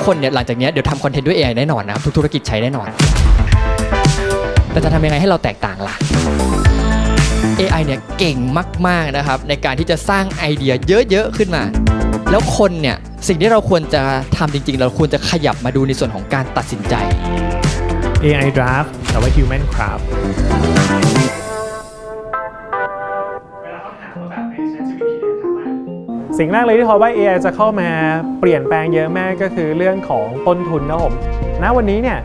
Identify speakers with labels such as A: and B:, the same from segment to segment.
A: กคนเนี่ยหลังจากนี้เดี๋ยวทำคอนเทนต์ด้วย AI แน่นอนนะครับทุกธุรกิจใช้แน่นอน แต่จะทำยังไงให้เราแตกต่างล่ะ AI เนี่ยเก่งมากๆนะครับในการที่จะสร้างไอเดียเยอะๆขึ้นมา แล้วคนเนี่ยสิ่งที่เราควรจะทำจริง ๆ เราควรจะขยับมาดูในส่วนของการตัดสินใจ
B: AI draft แต่ว่า human craft สิ่งแรกเลยที่ทอยว่า AI จะเข้ามาเปลี่ยนแปลงเยอะมากก็คือเรื่องของต้นทุนนะผมณวันนี้เนี่ย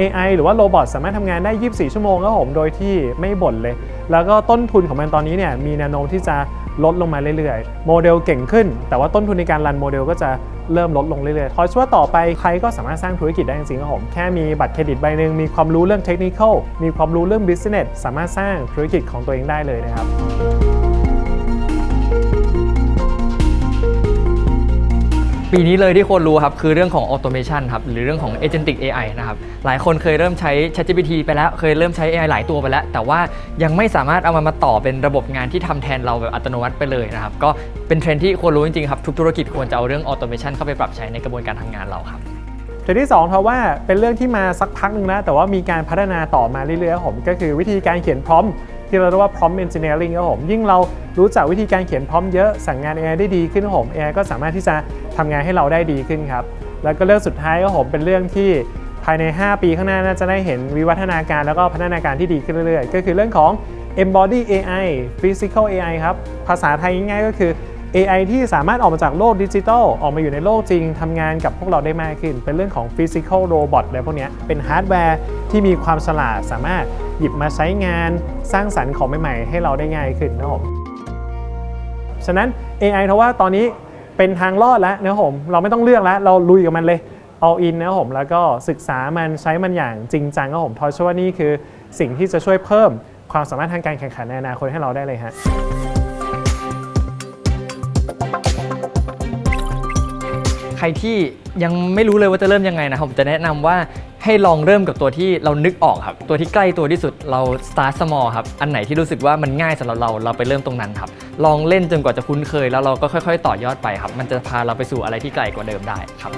B: AI หรือว่าโรบอทสามารถทำงานได้ 24 ชั่วโมงครับผม โดยที่ไม่บ่นเลย แล้วก็ต้นทุนของมันตอนนี้เนี่ยมีแนวโน้มที่จะลดลงมาเรื่อยๆ โมเดลเก่งขึ้น แต่ว่าต้นทุนในการรันโมเดลก็จะเริ่มลดลงเรื่อยๆทอยเชื่อว่าต่อไปใครก็สามารถสร้างธุรกิจได้จริงๆครับผม แค่มีบัตรเครดิตใบหนึ่งมีความรู้เรื่องเทคนิคมีความรู้เรื่อง business สามารถสร้างธุรกิจของตัวเองได้เลยนะครับ
A: ปีนี้เลยที่คนรู้ครับคือเรื่องของ automation ครับหรือเรื่องของ agentic AI นะครับหลายคนเคยเริ่มใช้ ChatGPT ไปแล้ว เคยเริ่มใช้ AI หลายตัวไปแล้ว แต่ว่ายังไม่สามารถเอามันมาต่อเป็นระบบงานที่ทำแทนเราแบบอัตโนมัติไปเลยนะครับก็เป็นเทรนที่ควรรู้จริงๆครับทุกธุรกิจควรจะเอาเรื่อง automation เข้าไปปรับใช้ในกระบวนการทำงานเราครับ
B: เทรนด์ที่2เพราะว่าเป็นเรื่องที่มาสักพักหนึ่งแล้วแต่ว่ามีการพัฒนาต่อมาเรื่อยๆผมก็คือวิธีการเขียนพร้อมที่เราเรียกว่า prompt engineering ครับผมยิ่งเรารู้จักวิธีการเขียนพร้อมเยอะสั่งงาน AI ได้ดีขึ้นครับผม AI ก็สามารถที่จะ ทำงานให้เราได้ดีขึ้นครับ แล้วก็เรื่องสุดท้ายครับผมเป็นเรื่องที่ภายใน 5 ปีข้างหน้าน่าจะได้เห็นวิวัฒนาการแล้วก็พัฒนาการที่ดีขึ้นเรื่อยๆ ก็คือเรื่องของ embody AI physical AI ครับ ภาษาไทยง่ายๆก็คือ AI ที่สามารถออกมาจากโลกดิจิทัลออกมาอยู่ในโลกจริงทำงานกับพวกเราได้มากขึ้น เป็นเรื่องของ physical robot อะไรพวกนี้เป็นฮาร์ดแวร์ที่มีความฉลาดสามารถหยิบมาใช้งานสร้างสรรค์ของใหม่ๆ ให้เราได้ง่ายขึ้นนะครับฉะนั้น AI เพราะว่าตอนนี้ เป็นทางรอดแล้วนะครับผมเราไม่ต้องเลือกแล้ว เราลุยกับมันเลย all in นะครับผมแล้วก็ศึกษามันใช้มันอย่างจริงจังครับผมเพราะเชื่อว่านี่คือสิ่งที่จะช่วยเพิ่มความสามารถทางการแข่งขันในอนาคตให้เราได้เลยฮะ
A: ใครที่ยังไม่รู้เลยว่าจะเริ่มยังไงนะผมจะแนะนำว่า ให้ลองเริ่มกับตัวที่เรานึกออกครับ ตัวที่ใกล้ตัวที่สุดเรา start small ครับ อันไหนที่รู้สึกว่ามันง่ายสำหรับเราเราไปเริ่มตรงนั้นครับ ลองเล่นจนกว่าจะคุ้นเคย แล้วเราก็ค่อย ๆ ต่อยอดไปครับ มันจะพาเราไปสู่อะไรที่ไกลกว่าเดิมได้ครับ